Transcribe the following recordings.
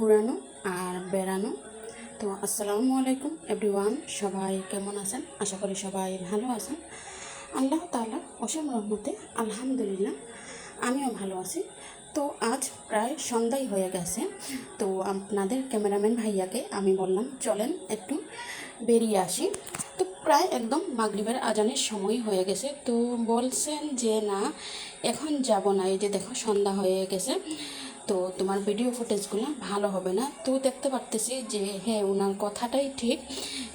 ঘোরানো আর বেড়ানো। তো আসসালামু আলাইকুম এভরিওয়ান, সবাই কেমন আছেন? আশা করি সবাই ভালো আছেন। আল্লাহ তাআলা অসীম রহমতে, আলহামদুলিল্লাহ, আমিও ভালো আছি। তো আজ প্রায় সন্ধ্যাই হয়ে গেছে। তো আপনাদের ক্যামেরাম্যান ভাইয়াকে আমি বললাম, চলেন একটু বেরিয়ে আসি। তো প্রায় একদম মাগরিবের আজানের সময় হয়ে গেছে। তো বলছেন যে, না, এখন যাব না। এই যে দেখো, সন্ধ্যা হয়ে গেছে। তো তোমার ভিডিও ফুটেজগুলো ভালো হবে না। তো দেখতে পারতেছি যে হ্যাঁ ওনার কথাটাই ঠিক।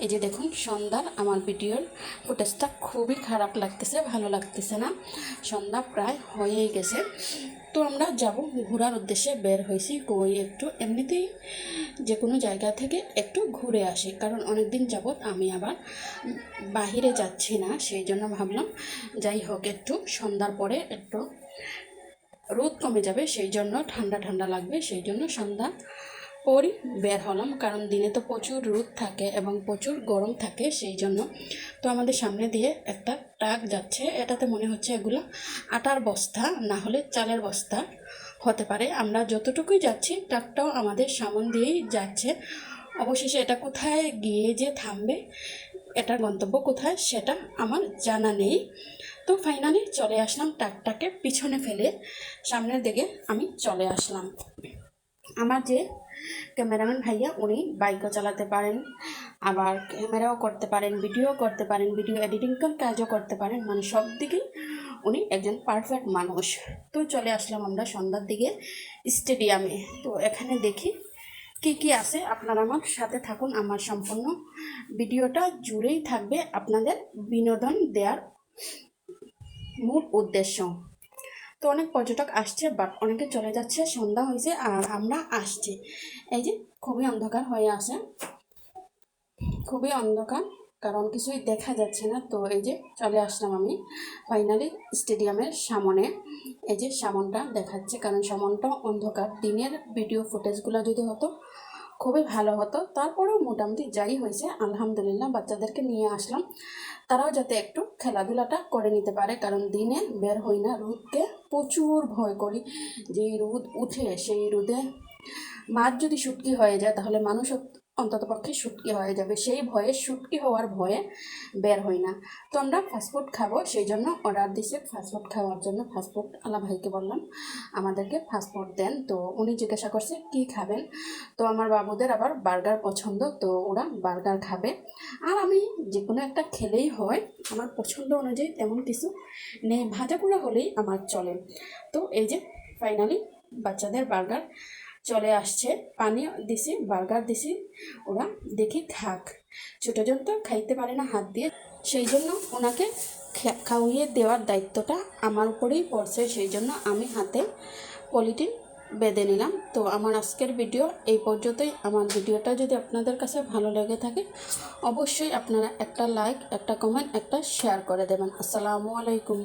এই যে দেখুন, সন্ধ্যার আমার ভিডিওর ফুটেজটা খুবই খারাপ লাগতেছে, ভালো লাগতেছে না। সন্ধ্যা প্রায় হয়েই গেছে। তো আমরা যাব ঘোরার উদ্দেশ্যে, বের হয়েছি, কই একটু এমনিতেই যে কোনো জায়গা থেকে একটু ঘুরে আসি। কারণ অনেক দিন যাবৎ আমি আবার বাহিরে যাচ্ছি না, সেই জন্য ভাবলাম, যাই হোক, একটু সন্ধ্যার পরে একটু রোদ কমে যাবে, সেই জন্য ঠান্ডা ঠান্ডা লাগবে, সেই জন্য সন্ধ্যা পরই বের হলাম। কারণ দিনে তো প্রচুর রোদ থাকে এবং প্রচুর গরম থাকে, সেই জন্য তো আমাদের সামনে দিয়ে একটা ট্রাক যাচ্ছে। এটাতে মনে হচ্ছে এগুলো আটার বস্তা, না হলে চালের বস্তা হতে পারে। আমরা যতটুকুই যাচ্ছি, ট্রাকটাও আমাদের সামন দিয়েই যাচ্ছে। অবশেষে এটা কোথায় গিয়ে যে থামবে এটার গন্তব্য কোথায় সেটা আমার জানা নেই। তো ফাইনালি চলে আসলাম ট্রাকটাকে পিছনে ফেলে, সামনের দিকে আমি চলে আসলাম। আমার যে ক্যামেরাম্যান ভাইয়া, উনি বাইকও চালাতে পারেন, আবার ক্যামেরাও করতে পারেন, ভিডিও করতে পারেন, ভিডিও এডিটিং কাজও করতে পারেন। মানে সব দিকেই উনি একজন পারফেক্ট মানুষ। তো চলে আসলাম আমরা সন্ধ্যার দিকে স্টেডিয়ামে তো এখানে দেখি কি কি আছে? আপনারা আমার সাথে থাকুন, আমার সম্পূর্ণ ভিডিওটা জুড়েই থাকবে আপনাদের বিনোদন দেওয়ার মূল উদ্দেশ্য। তো অনেক পর্যটক আসছে, বাট অনেকে চলে যাচ্ছে, সন্ধ্যা হয়েছে আর আমরা আসছি। এই যে, খুবই অন্ধকার হয়ে আসে খুবই অন্ধকার। কারণ কিছুই দেখা যাচ্ছে না। তো এই যে চলে আসলাম আমি ফাইনালি স্টেডিয়ামের সামনে। এই যে সামনটা দেখাচ্ছে, কারণ সামনটা অন্ধকার। দিনের ভিডিও ফুটেজগুলো যদি হতো, খুবই ভালো হতো। তারপরেও মোটামুটি যাই হয়েছে, আলহামদুলিল্লাহ বাচ্চাদেরকে নিয়ে আসলাম। তারাও যাতে একটু খেলাধুলাটা করে নিতে পারে, কারণ দিনে বের হই না রোদকে। প্রচুর ভয় করি যে রোদ উঠে, সেই রোদে মাছ যদি শুটকি হয়ে যায়, তাহলে মানুষ অন্তত পক্ষে শুটকি হয়ে যাবে। সেই ভয়ে শুটকি হওয়ার ভয়ে বের হই না। তো আমরা ফাস্টফুড খাব, সেই জন্য অর্ডার দিছে ফাস্টফুড খাওয়ার জন্য। ফাস্টফুড আলা ভাইকে বললাম, আমাদেরকে ফাস্টফুড দেন। তো উনি জিজ্ঞাসা করছে, কি খাবেন? তো আমার বাবুদের আবার বার্গার পছন্দ, তো ওরা বার্গার খাবে। আর আমি যে কোনো একটা খেলেই হয়, আমার পছন্দ অনুযায়ী তেমন কিছু নেই। ভাজা হলেই আমার চলে। তো এই যে ফাইনালি বাচ্চাদের বার্গার চলে আসছে। পানি দিছি, বার্গার দিছি, ওরা দেখি খাক। ছোটোজন তো খাইতে পারে না হাত দিয়ে। সেই জন্য ওনাকে খাওয়িয়ে দেওয়ার দায়িত্বটা আমার উপরেই পড়ছে। সেই জন্য আমি হাতে পলিটিন বেঁধে নিলাম। তো আমার আজকের ভিডিও এই পর্যন্তই। আমার ভিডিওটা যদি আপনাদের কাছে ভালো লেগে থাকে, অবশ্যই আপনারা একটা লাইক, একটা কমেন্ট, একটা শেয়ার করে দেবেন। আসসালামু আলাইকুম।